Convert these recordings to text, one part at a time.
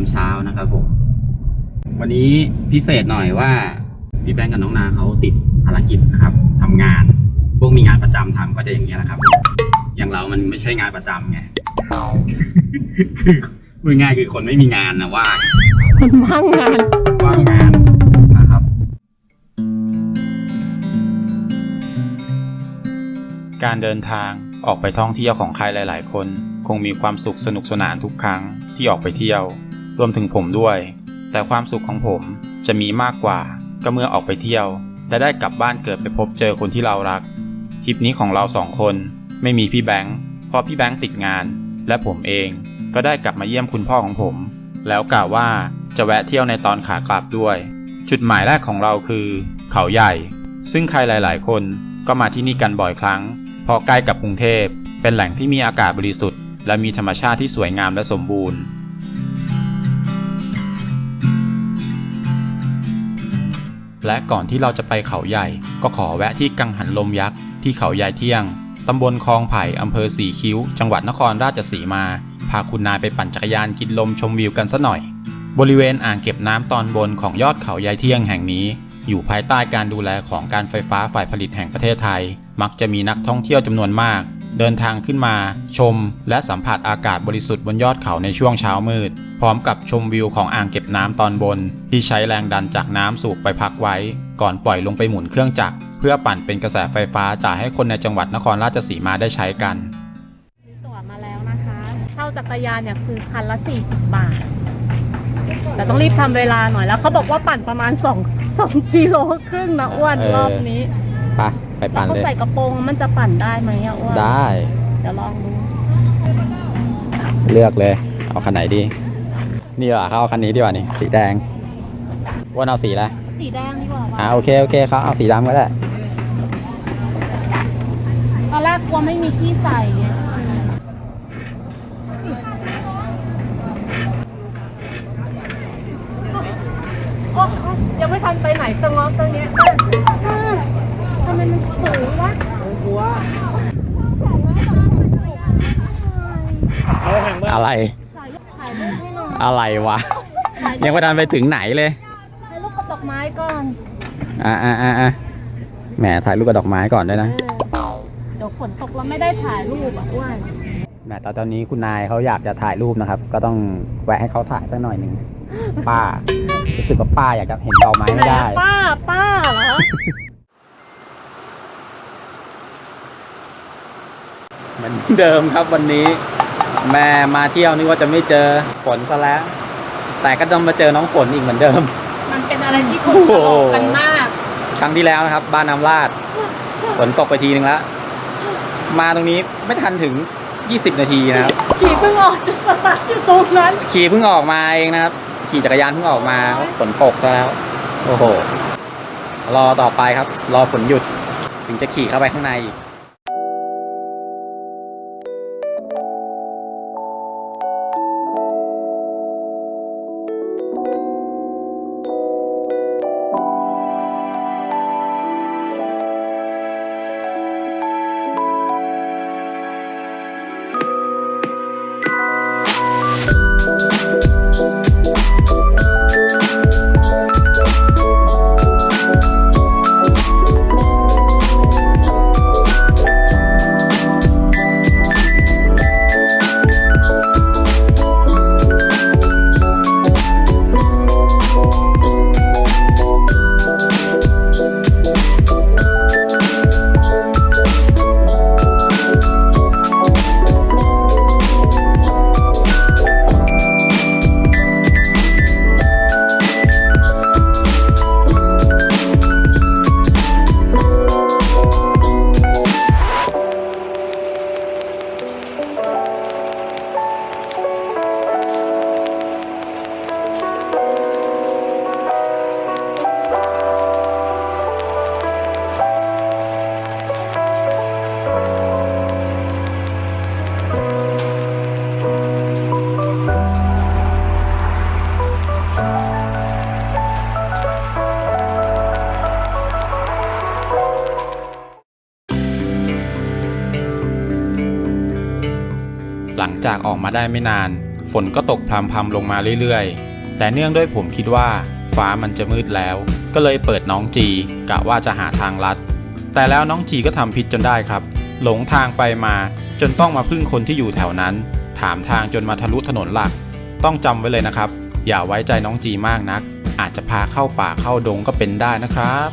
ดียามเช้านะครับผม วันนี้พิเศษหน่อยว่าพี่แบงค์กับน้องนาเขาติดภารกิจนะครับทำงาน พวกมีงานประจำทำก็จะอย่างนี้ยแหละครับ อย่างเรามันไม่ใช่งานประจำไงคือพูดง่ายๆคือคนไม่มีงานนะว่างมันว่างงานว่างงานนะครับ การเดินทางออกไปท่องเที่ยวของใครหลาย ๆ คน คงมีความสุขสนุกสนานทุกครั้งที่ออกไปเที่ยว รวมถึงผมด้วย แต่ความสุขของผมจะมีมากกว่า ก็เมื่อออกไปเที่ยว และได้กลับบ้านเกิดไปพบเจอคนที่เรารักทริปนี้ของเราสองคน ไม่มีพี่แบงค์เพราะพี่แบงค์ติดงาน และผมเองก็ได้กลับมาเยี่ยมคุณพ่อของผม แล้วกล่าวว่าจะแวะเที่ยวในตอนขากลับด้วย จุดหมายแรกของเราคือ เขาใหญ่ ซึ่งใครหลาย ๆ คนก็มาที่นี่กันบ่อยครั้งเพราะใกล้กับกรุงเทพเป็นแหล่งที่มีอากาศบริสุทธิ์ และมีธรรมชาติที่สวยงามและสมบูรณ์ และก่อนที่เราจะไปเขาใหญ่ ก็ขอแวะที่กังหันลมยักษ์ที่เขาใหญ่เที่ยงตำบลคลองไผ่อำเภอสีคิ้ว จังหวัดนครราชสีมา พาคุณนายไปปั่นจักรยานกินลมชมวิวกันซะหน่อย บริเวณอ่างเก็บน้ำตอนบนของยอดเขาใหญ่เที่ยงแห่งนี้ อยู่ภายใต้การดูแลของการไฟฟ้าฝ่ายผลิตแห่งประเทศไทย มักจะมีนักท่องเที่ยวจำนวนมาก เดินทางขึ้นมาชม และสัมผัสอากาศบริสุทธิ์บนยอดเขาในช่วงเช้ามืด พร้อมกับชมวิวของอ่างเก็บน้ำตอนบน ที่ใช้แรงดันจากน้ำสูบไปพักไว้ ก่อนปล่อยลงไปหมุนเครื่องจักรเพื่อปั่นเป็นกระแสไฟฟ้าจ่ายให้คนในจังหวัดนครราชสีมาได้ใช้กันซื้อตั๋วมาแล้วนะคะเช่าจักรยานเนี่ยคือคันละ 40 บาท แต่ต้องรีบทำเวลาหน่อยแล้วเขาบอกว่าปั่นประมาณ2 2กิโลครึ่งนะอ้วนเออรอบนี้ ไปไปปั่นเขาเลย ใส่กระโปรงมันจะปั่นได้ไหมอะอ้วนได้ เดี๋ยวลองดูเลือกเลย เอาคันไหนดี นี่ดีกว่าเขาเอาคันนี้ดีกว่านี่ สีแดงว่าเอาสีอะไรสีแดงดีกว่าอ่าวะโอเค โอเคเขาเอาสีดำก็ได้ ตอนแรกกลัวไม่มีที่ใส่ไงโอ๊ะยังไม่ทันไปไหนสงบตรงเนี้ยอะทำไมมันสูงวะอะไรถ่ายรูปถ่ายรูปให้หน่อยอะไรวะ ยังไม่ทันไปถึงไหนเลย ถ่ายรูปกับดอกไม้ก่อน อ่าอ่าอ่าอ่าแหมถ่ายรูปกับดอกไม้ก่อนด้วยนะเออเดี๋ยวฝนตกแล้วไม่ได้ถ่ายรูปอะอ้วนแหมตอนนี้คุณนายเขาอยากจะถ่ายรูปนะครับ ก็ต้องแวะให้เขาถ่ายสักหน่อยหนึ่งป้ารู้สึกว่าป้าอยากจะเห็นดอกไม้ไม่ได้หนอะป้า ป้าเหรอ เหมือนเดิมครับวันนี้ แม่มาเที่ยวนึกว่าจะไม่เจอฝนซะแล้ว แต่ก็ต้องมาเจอน้องฝนอีกเหมือนเดิม มันเป็นอะไรที่คนตลกกันมาก ครั้งที่แล้วนะครับ บ้านน้ำลาดฝนตกไปทีนึงแล้วมาตรงนี้ไม่ทันถึง 20 นาทีนะครับ ขี่เพิ่งออกจากสตาร์ทอยู่ตรงนั้น ขี่เพิ่งออกมาเองนะครับ ขี่จักรยานเพิ่งออกมาฝนตกซะแล้ว โอ้โห รอต่อไปครับ รอฝนหยุด ถึงจะขี่เข้าไปข้างในอีก มาได้ไม่นาน ฝนก็ตกพรำๆลงมาเรื่อยๆ แต่เนื่องด้วยผมคิดว่า ฟ้ามันจะมืดแล้ว ก็เลยเปิดน้องจีกะว่าจะหาทางลัด แต่แล้วน้องจีก็ทำผิดจนได้ครับ หลงทางไปมาจนต้องมาพึ่งคนที่อยู่แถวนั้น ถามทางจนมาทะลุถนนหลัก ต้องจำไว้เลยนะครับ อย่าไว้ใจน้องจีมากนัก อาจจะพาเข้าป่าเข้าดงก็เป็นได้นะครับ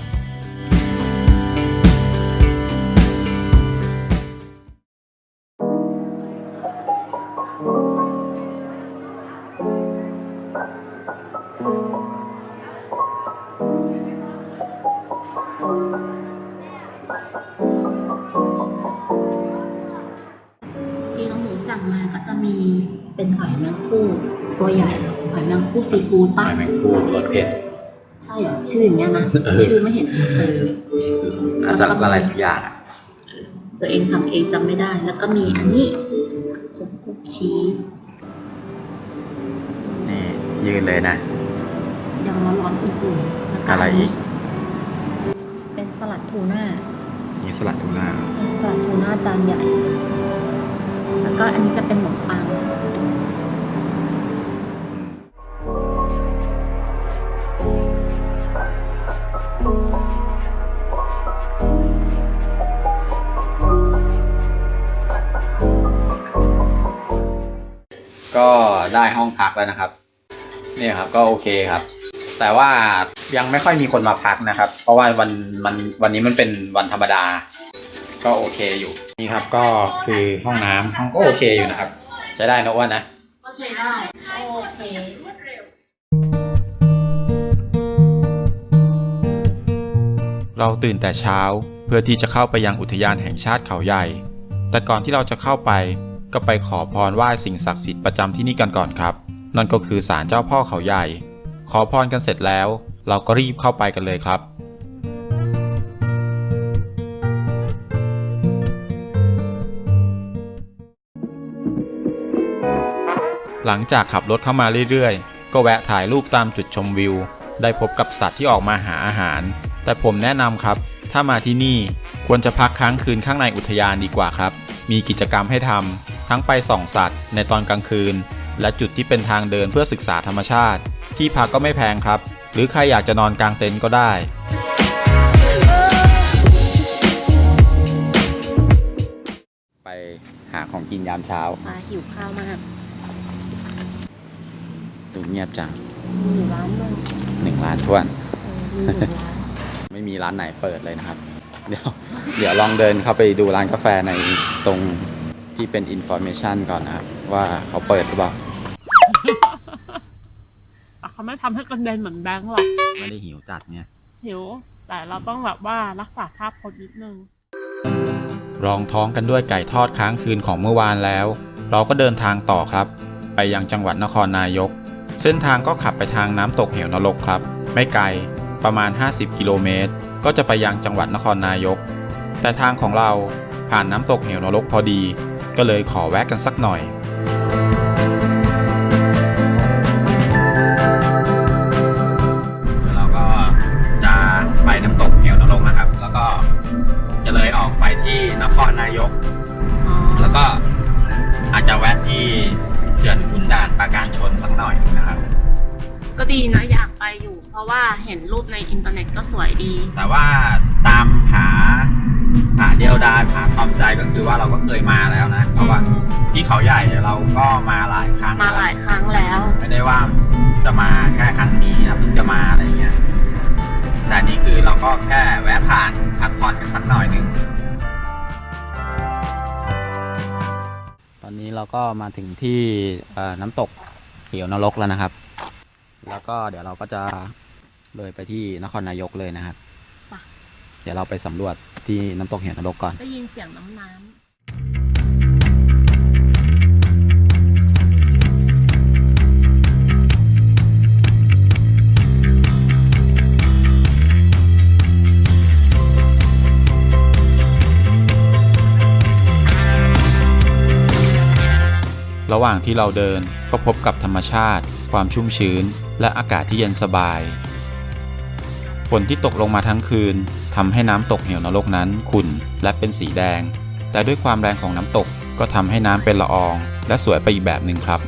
งหมูสั่งมาก็จะมีเป็นหอยแมงคู่ตัวใหญ่หอยแมงคู่ซีฟู้ดปลาป่ะแมงปูรสเผ็ดใช่เหรอชื่ออย่างเงี้ยนะเออชื่อไม่เห็นเอออาจจะอะไรสักอย่างอะตัวเองสั่งเองจำไม่ได้ แล้วก็มีอันนี้คุกคุกชีสนี่ยืนเลยนะยังร้อนๆอุ่นๆแล้วก็อะไรอีก เป็นสลัดทูน่านี่สลัดทูน่าเป็นสลัดทูน่าจานใหญ่แล้ว ก็อันนี้จะเป็นขนมปังก็ได้ห้องพักแล้วนะครับ เนี่ยครับก็โอเคครับ แต่ว่ายังไม่ค่อยมีคนมาพักนะครับ เพราะว่าวันมันวันนี้มันเป็นวันธรรมดา ก็โอเคอยู่ นี่ครับก็คือห้องน้ำห้องก็โอเคอยู่นะครับ ใช้ได้นะอ้วนนะ ก็ใช้ได้ โอเค เราตื่นแต่เช้าเพื่อที่จะเข้าไปยังอุทยานแห่งชาติเขาใหญ่ แต่ก่อนที่เราจะเข้าไป ก็ไปขอพรไหว้สิ่งศักดิ์สิทธิ์ประจำที่นี่กันก่อนครับ นั่นก็คือศาลเจ้าพ่อเขาใหญ่ ขอพรกันเสร็จแล้ว เราก็รีบเข้าไปกันเลยครับ หลังจากขับรถเข้ามาเรื่อยๆ ก็แวะถ่ายรูปตามจุดชมวิว ได้พบกับสัตว์ที่ออกมาหาอาหาร แต่ผมแนะนำครับ ถ้ามาที่นี่ควรจะพักค้างคืนข้างในอุทยานดีกว่าครับ มีกิจกรรมให้ทำทั้งไปส่องสัตว์ ในตอนกลางคืน และจุดที่เป็นทางเดินเพื่อศึกษาธรรมชาติ ที่พักก็ไม่แพงครับ หรือใครอยากจะนอนกลางเต็นท์ก็ได้ไปหาของกินยามเช้า มาหิวข้าวมาก ดูเงียบจังมีอยู่ร้านหนึงหนึ่งร้านท้วนเออมีหนึ่งร้านไม่มีร้านไหนเปิดเลยนะครับ เดี๋ยวเดี๋ยวลองเดินเข้าไปดูร้านกาแฟในตรงที่เป็นอินโฟ a t ชันก่อนนะครับ ว่าเขาเปิดหรือเปล่า แต่เขาไม่ทำให้กระเด็นเหมือนแบงค์หรอกไม่ได้หิวจัดเนี่ย หิว แต่เราต้องแบบว่ารักษาภาพพจน์นิดนึง รองท้องกันด้วยไก่ทอดค้างคืนของเมื่อวานแล้ว เราก็เดินทางต่อครับ ไปยังจังหวัดนครนายก เส้นทางก็ขับไปทางน้ำตกเหวนรกครับ ไม่ไกลประมาณ 50 กิโลเมตร ก็จะไปยังจังหวัดนครนายก แต่ทางของเราผ่านน้ำตกเหวนรกพอดี ก็เลยขอแวะกันสักหน่อยเราก็จะไปน้ำตกเหวนรกนะครับ แล้วก็จะเลยออกไปที่นครนายก แล้วก็อาจจะแวะที่ ดีนะอยากไปอยู่ เพราะว่าเห็นรูปในอินเทอร์เน็ตก็สวยดี แต่ว่าตามผาผาเดียวดายผาตอมใจก็คือว่าเราก็เคยมาแล้วนะ เพราะว่าที่เขาใหญ่เราก็มาหลายครั้งมาหลายครั้งแล้ว ไม่ได้ว่าจะมาแค่ครั้งนี้นะเพิ่งจะมาอะไรเงี้ยแต่อันนี้คือเราก็แค่แวะผ่านพักผ่อนกันสักหน่อยหนึ่งตอนนี้เราก็มาถึงที่เอ่อน้ำตกเหวนรกแล้วนะครับ แล้วก็เดี๋ยวเราก็จะเลยไปที่นครนายกเลยนะครับไปเดี๋ยวเราไปสำรวจที่น้ำตกเหวนรกก่อน ได้ยินเสียงน้ำน้ำ ระหว่างที่เราเดินก็พบกับธรรมชาติ ความชุ่มชื้น และอากาศที่เย็นสบาย ฝนที่ตกลงมาทั้งคืนทำให้น้ำตกเหวนรกนั้นขุ่นและเป็นสีแดง แต่ด้วยความแรงของน้ำตกก็ทำให้น้ำเป็นละออง และสวยไปอีกแบบหนึ่งครับ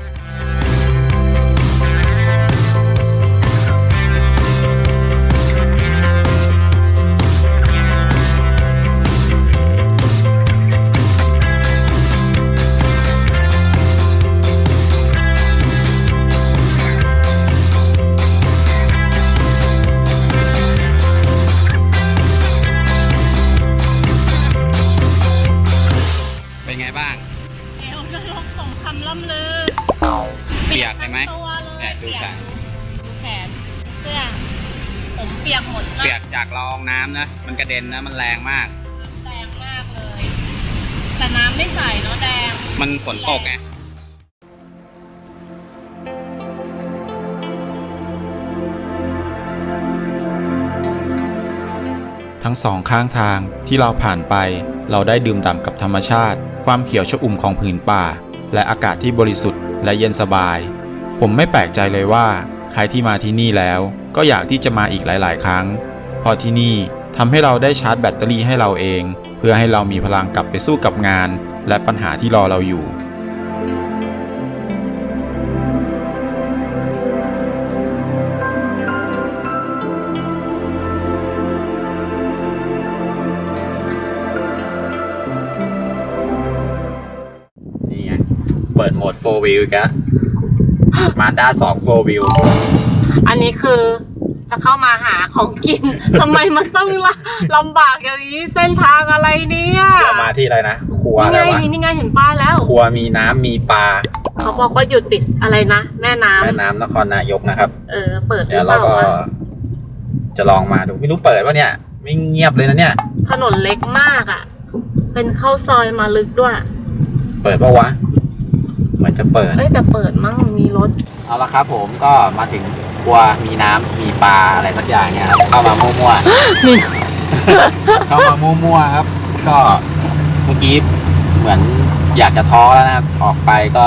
กระเด็นนะมันแรงมากแดงมากเลย แต่น้ำไม่ใสเนาะแดง มันฝนตกไงทั้งสองข้างทางที่เราผ่านไป เราได้ดื่มด่ำกับธรรมชาติ ความเขียวชอุ่มของผืนป่า และอากาศที่บริสุทธิ์และเย็นสบาย ผมไม่แปลกใจเลยว่า ใครที่มาที่นี่แล้ว ก็อยากที่จะมาอีกหลาย ๆ ครั้งเพราะที่นี่ ทำให้เราได้ชาร์จแบตเตอรี่ให้เราเอง เพื่อให้เรามีพลังกลับไปสู้กับงาน และปัญหาที่รอเราอยู่ นี่ไง เปิดโหมด 4 wheel อีกแล้วมาด้า2 4 wheel อันนี้คือ จะเข้ามาหาของกิน ทำไมมันต้องละลำบากอย่างนี้เส้นทางอะไรเนี่ยเรามาที่อะไรนะครัวนี่อะไรไงวะนี่ไงเห็นป้ายแล้ว ครัวมีน้ำมีปลาเขาบอกว่าอยู่ติดอะไรนะแม่น้ำแม่น้ำนครนายกนะครับ เออเปิดหรืเดี๋ยวอเปเราล่าก็วะจะลองมาดูไม่รู้เปิดป่ะเนี่ยไม่เงียบเลยนะเนี่ย ถนนเล็กมากอะ เป็นเข้าซอยมาลึกด้วย เปิดป่ะวะ เหมือนจะเปิด เอ้ยแต่เปิดมั่งมีรถ เอาละครับผมก็มาถึง ครัวมีน้ำมีปลาอะไรสักอย่างเนี่ยครับเข้ามามั่วนี่ๆ เข้ามามั่วๆครับ ก็เมื่อกี้เหมือนอยากจะท้อแล้วนะครับออกไปก็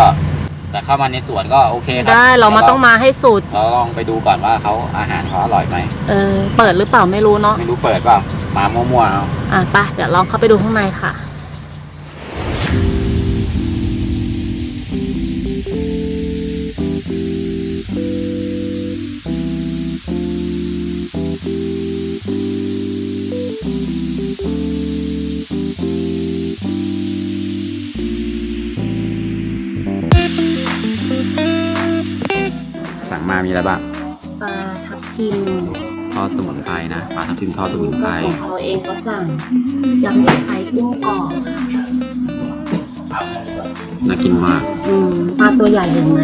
แต่เข้ามาในสวนก็โอเคครับได้เรามาต้องมาให้สุด เราลองไปดูก่อนว่าเขาอาหารเขาอร่อยไหมเออ เปิดหรือเปล่าไม่รู้เนาะไม่รู้เปิดเปล่ามามั่วๆเอา อะไปเดี๋ยวลองเข้าไปดูข้างในค่ะ มามีอะไรบ้างปลาทับทิมทอดสมุนไพรนะปลาทับทิมทอดสมุนไพรของเขาเองก็สั่งยำเล็กไข่กุ้งกรอบน่ากินมากอืมปลาตัวใหญ่เห็นไหม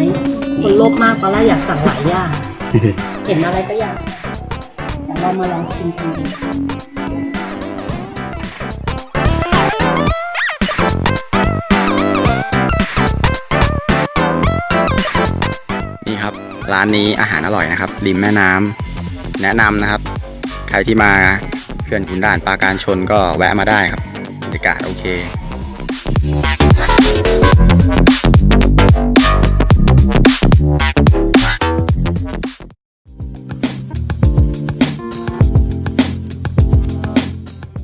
คนโลภมากตอนแรกอยากสั่งหลายอย่างเห็นอะไรก็อยากเดี๋ยวเรามาลองชิมกันดูนี่ ร้านนี้อาหารอร่อยนะครับริมแม่น้ำแนะนำนะครับ ใครที่มาเขื่อนขุนด่านปราการชนก็แวะมาได้ครับบรรยากาศโอเค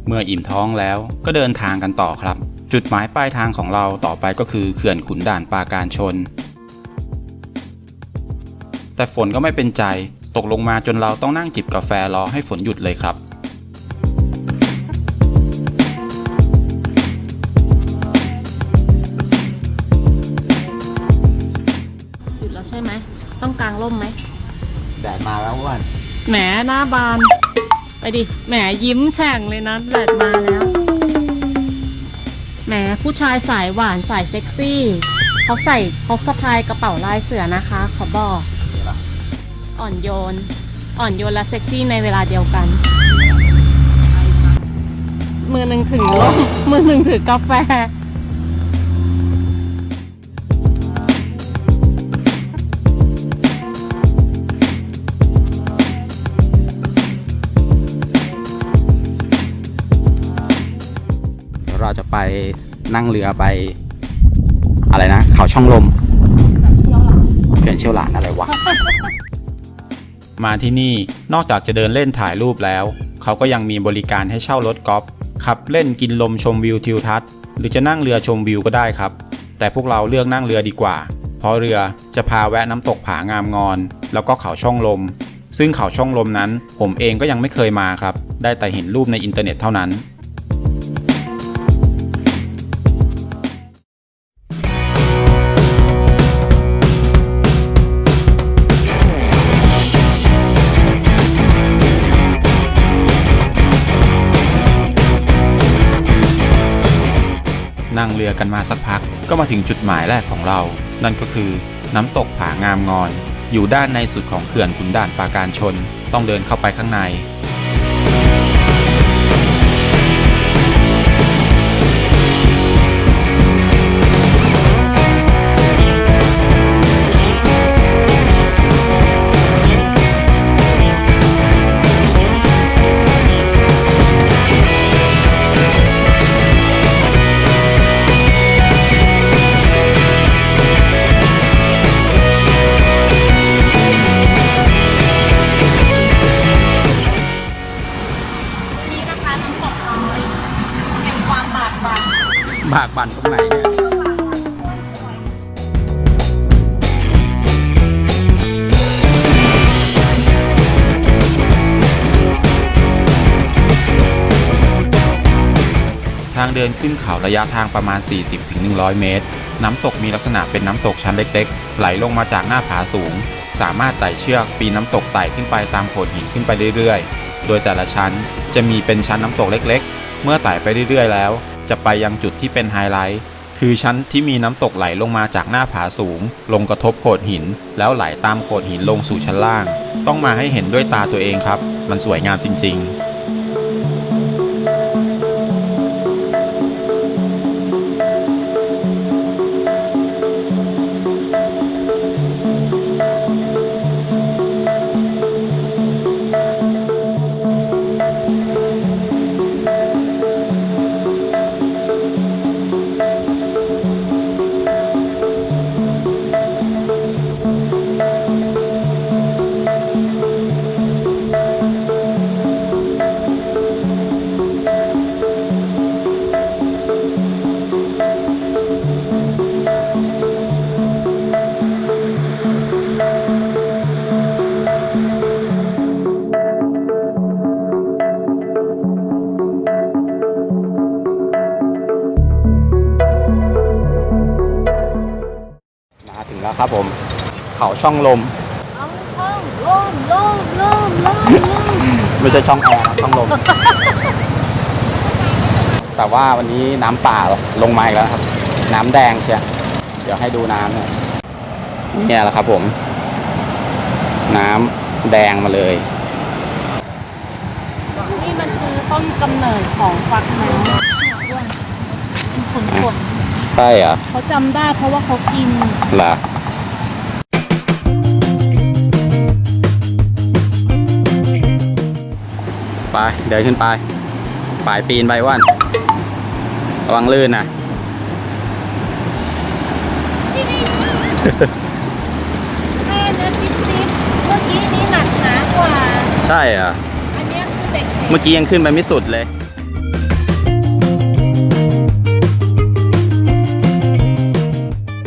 เมื่ออิ่มท้องแล้วก็เดินทางกันต่อครับ จุดหมายปลายทางของเราต่อไปก็คือเขื่อนขุนด่านปราการชน แต่ฝนก็ไม่เป็นใจ ตกลงมาจนเราต้องนั่งจิบกาแฟรอให้ฝนหยุดเลยครับหยุดแล้วใช่ไหม ต้องกางร่มไหม แดดมาแล้วอ้วนแหมหน้าบาน ไปดิ แหมยิ้มแฉ่งเลยนะแดดมาแล้ว แหมผู้ชายสายหวานสายเซ็กซี่ เขาใส่เขาสะพายกระเป๋าลายเสือนะคะ ขอบอก อ่อนโยน อ่อนโยนและเซ็กซี่ในเวลาเดียวกัน มือหนึ่งถือร่มมือหนึ่งถือกาแฟเดี๋ยวเราจะไปนั่งเรือไป อะไรนะ เขาช่องลมเขื่อนเชี่ยวหลานอะไรวะ มาที่นี่นอกจากจะเดินเล่นถ่ายรูปแล้ว เขาก็ยังมีบริการให้เช่ารถกอล์ฟขับเล่นกินลมชมวิวทิวทัศน์ หรือจะนั่งเรือชมวิวก็ได้ครับ แต่พวกเราเลือกนั่งเรือดีกว่า เพราะเรือจะพาแวะน้ำตกผางามงอน แล้วก็เขาช่องลม ซึ่งเขาช่องลมนั้น ผมเองก็ยังไม่เคยมาครับ ได้แต่เห็นรูปในอินเทอร์เน็ตเท่านั้นางเรือกันมาสักพัก ก็มาถึงจุดหมายแรกของเรา นั่นก็คือ น้ำตกผางามงอน อยู่ด้านในสุดของเขื่อนขุนด่านปราการชน ต้องเดินเข้าไปข้างใน บากบั่นตรงไหนเนี่ยทางเดินขึ้นเขาระยะทางประมาณ 40-100 เมตร น้ำตกมีลักษณะเป็นน้ำตกชั้นเล็กๆ ไหลลงมาจากหน้าผาสูง สามารถไต่เชือกปีนน้ำตกไต่ขึ้นไปตามโขดหินขึ้นไปเรื่อยๆ โดยแต่ละชั้นจะมีเป็นชั้นน้ำตกเล็กๆ เมื่อไต่ไปเรื่อยๆ แล้ว จะไปยังจุดที่เป็นไฮไลท์ คือชั้นที่มีน้ำตกไหลลงมาจากหน้าผาสูง ลงกระทบโขดหิน แล้วไหลตามโขดหินลงสู่ชั้นล่าง ต้องมาให้เห็นด้วยตาตัวเองครับ มันสวยงามจริง ๆ เขาช่องลม เอาช่องล่มล่มล่มล่มล่มไม่ใช่ช่องแอร์นะช่องลม แต่ว่าวันนี้น้ำป่าลงมาอีกแล้วครับ น้ำแดงเชียเดี๋ยวให้ดูน้ำหน่อยเนี่ยแหละครับผม น้ำแดงมาเลย นี่มันคือต้นกำเนิดของฟักน้ำขนขนใช่เหรอเขาจำได้เพราะว่าเขากิน เหรอ ไป เดินขึ้นไปป่ายปีนไปว่านระวังลื่นนะแม่เนื้อจิ๊บจิ๊บเมื่อกี้นี้หนักหนากว่า ใช่เหรออันเนี้ยคือเด็กเมื่อกี้ยังขึ้นไปไม่สุดเลย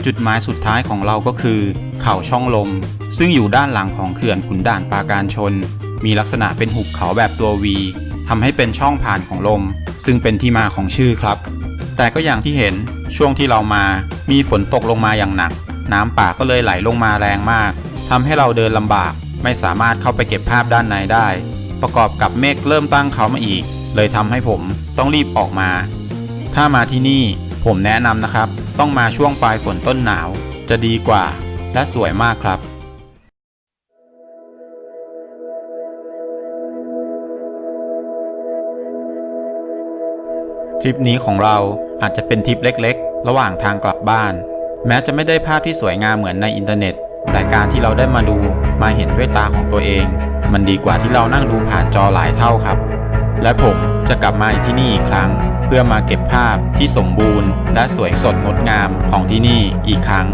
จุดหมายสุดท้ายของเราก็คือ เขาช่องลม ซึ่งอยู่ด้านหลังของเขื่อนขุนด่านปราการชน มีลักษณะเป็นหุบเขาแบบตัววีทำให้เป็นช่องผ่านของลม ซึ่งเป็นที่มาของชื่อครับ แต่ก็อย่างที่เห็นช่วงที่เรามา มีฝนตกลงมาอย่างหนัก น้ำป่าก็เลยไหลลงมาแรงมากทำให้เราเดินลำบาก ไม่สามารถเข้าไปเก็บภาพด้านในได้ ประกอบกับเมฆเริ่มตั้งเขามาอีก เลยทำให้ผมต้องรีบออกมา ถ้ามาที่นี่ผมแนะนำนะครับ ต้องมาช่วงปลายฝนต้นหนาว จะดีกว่าและสวยมากครับ ทริปนี้ของเราอาจจะเป็นทริปเล็กๆ ระหว่างทางกลับบ้าน แม้จะไม่ได้ภาพที่สวยงามเหมือนในอินเทอร์เน็ต แต่การที่เราได้มาดูมาเห็นด้วยตาของตัวเอง มันดีกว่าที่เรานั่งดูผ่านจอหลายเท่าครับ และผมจะกลับมาที่นี่อีกครั้ง เพื่อมาเก็บภาพที่สมบูรณ์ และสวยสดงดงามของที่นี่อีกครั้ง